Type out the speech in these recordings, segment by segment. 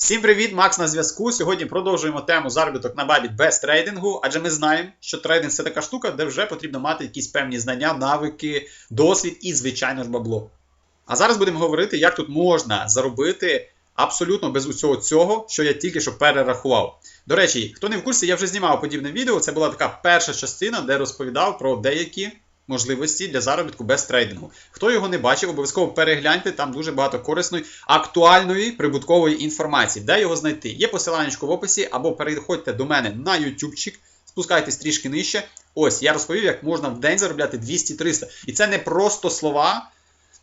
Всім привіт, Макс на зв'язку. Сьогодні продовжуємо тему заробіток на бабі без трейдингу, адже ми знаємо, що трейдинг це така штука, де вже потрібно мати якісь певні знання, навики, досвід і, звичайно ж, бабло. А зараз будемо говорити, як тут можна заробити абсолютно без усього цього, що я тільки що перерахував. До речі, хто не в курсі, я вже знімав подібне відео. Це була така перша частина, де розповідав про деякі можливості для заробітку без трейдингу. Хто його не бачив, обов'язково перегляньте, там дуже багато корисної, актуальної прибуткової інформації. Де його знайти? Є посилання в описі, або переходьте до мене на ютубчик, спускайтесь трішки нижче. Ось я розповів, як можна в день заробляти 200-300. І це не просто слова.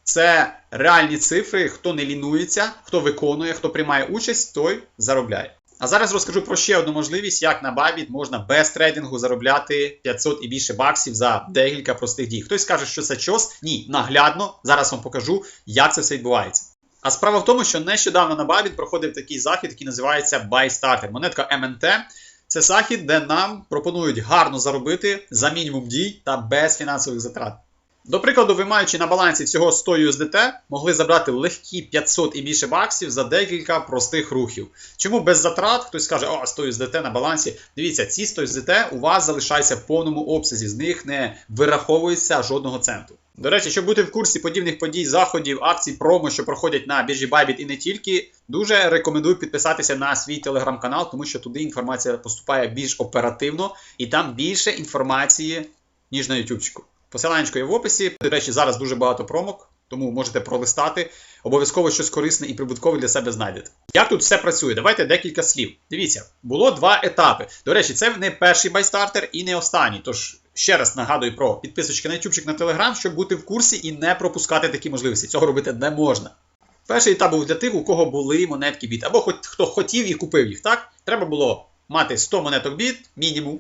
Це реальні цифри. Хто не лінується, хто виконує, хто приймає участь, той заробляє. А зараз розкажу про ще одну можливість, як на Bybit можна без трейдингу заробляти 500 і більше баксів за декілька простих дій. Хтось каже, що це чос. Ні, наглядно. Зараз вам покажу, як це все відбувається. А справа в тому, що нещодавно на Bybit проходив такий захід, який називається Buy Starter. Монетка МНТ. Це захід, де нам пропонують гарно заробити за мінімум дій та без фінансових затрат. До прикладу, ви маючи на балансі всього 100 USDT, могли забрати легкі 500 і більше баксів за декілька простих рухів. Чому без затрат? Хтось скаже, о, 100 USDT на балансі. Дивіться, ці 100 USDT у вас залишаються в повному обсязі, з них не вираховується жодного центу. До речі, щоб бути в курсі подібних подій, заходів, акцій, промо, що проходять на біржі Bybit і не тільки, дуже рекомендую підписатися на свій телеграм-канал, тому що туди інформація поступає більш оперативно і там більше інформації, ніж на ютубчику. Посилання є в описі. До речі, зараз дуже багато промок, тому можете пролистати. Обов'язково щось корисне і прибуткове для себе знайдете. Як тут все працює? Давайте декілька слів. Дивіться, було два етапи. До речі, це не перший байстартер і не останній. Тож ще раз нагадую про підписочки на ютубчик на телеграм, щоб бути в курсі і не пропускати такі можливості. Цього робити не можна. Перший етап був для тих, у кого були монетки біт, або хоч хто хотів і купив їх. Так? Треба було мати 100 монеток біт, мінімум.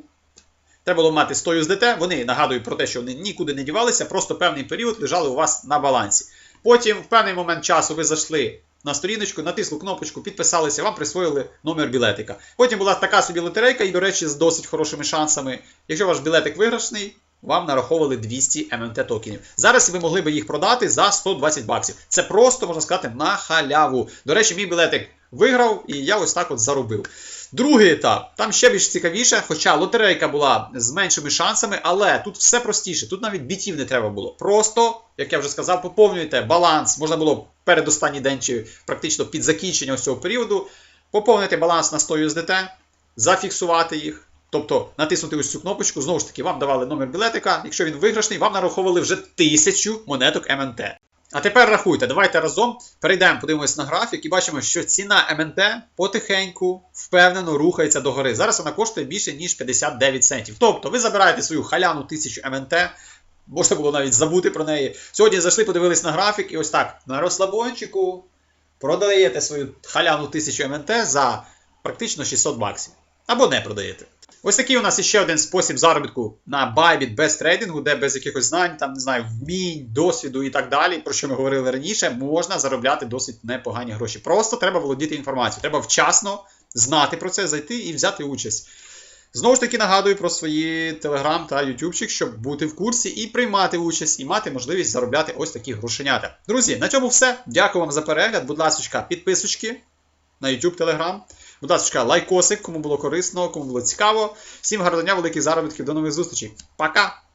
Треба було мати 100 USDT, вони нагадую про те, що вони нікуди не дівалися, просто певний період лежали у вас на балансі. Потім, в певний момент часу, ви зайшли на сторіночку, натисли кнопочку, підписалися, вам присвоїли номер білетика. Потім була така собі лотерейка, і, до речі, з досить хорошими шансами. Якщо ваш білетик виграшний, вам нараховували 200 ММТ токенів. Зараз ви могли би їх продати за 120 баксів. Це просто, можна сказати, на халяву. До речі, мій білетик виграв, і я ось так от заробив. Другий етап, там ще більш цікавіше, хоча лотерейка була з меншими шансами, але тут все простіше, тут навіть бітів не треба було. Просто, як я вже сказав, поповнюєте баланс, можна було передостанній день чи практично під закінчення цього періоду, поповнити баланс на 100 USDT, зафіксувати їх. Тобто натиснути ось цю кнопочку, знову ж таки, вам давали номер білетика. Якщо він виграшний, вам нараховували вже тисячу монеток МНТ. А тепер рахуйте, давайте разом перейдемо, подивимось на графік і бачимо, що ціна МНТ потихеньку, впевнено рухається догори. Зараз вона коштує більше, ніж 59 центів. Тобто ви забираєте свою халяну 1000 МНТ, можна було навіть забути про неї. Сьогодні зайшли, подивились на графік, і ось так, на розслабончику продаєте свою халяну 1000 МНТ за практично 600 баксів. Або не продаєте. Ось такий у нас ще один спосіб заробітку на Bybit без трейдингу, де без якихось знань, там не знаю, вмінь, досвіду і так далі, про що ми говорили раніше, можна заробляти досить непогані гроші. Просто треба володіти інформацією. Треба вчасно знати про це, зайти і взяти участь. Знову ж таки нагадую про свої телеграм та ютубчик, щоб бути в курсі і приймати участь, і мати можливість заробляти ось такі грошенята. Друзі, на цьому все. Дякую вам за перегляд. Будь ласка, підписочки на YouTube, Telegram. Будь ласка, лайкосик, кому було корисно, кому було цікаво. Всім гарного дня, великих заробітків, до нових зустрічей. Пока!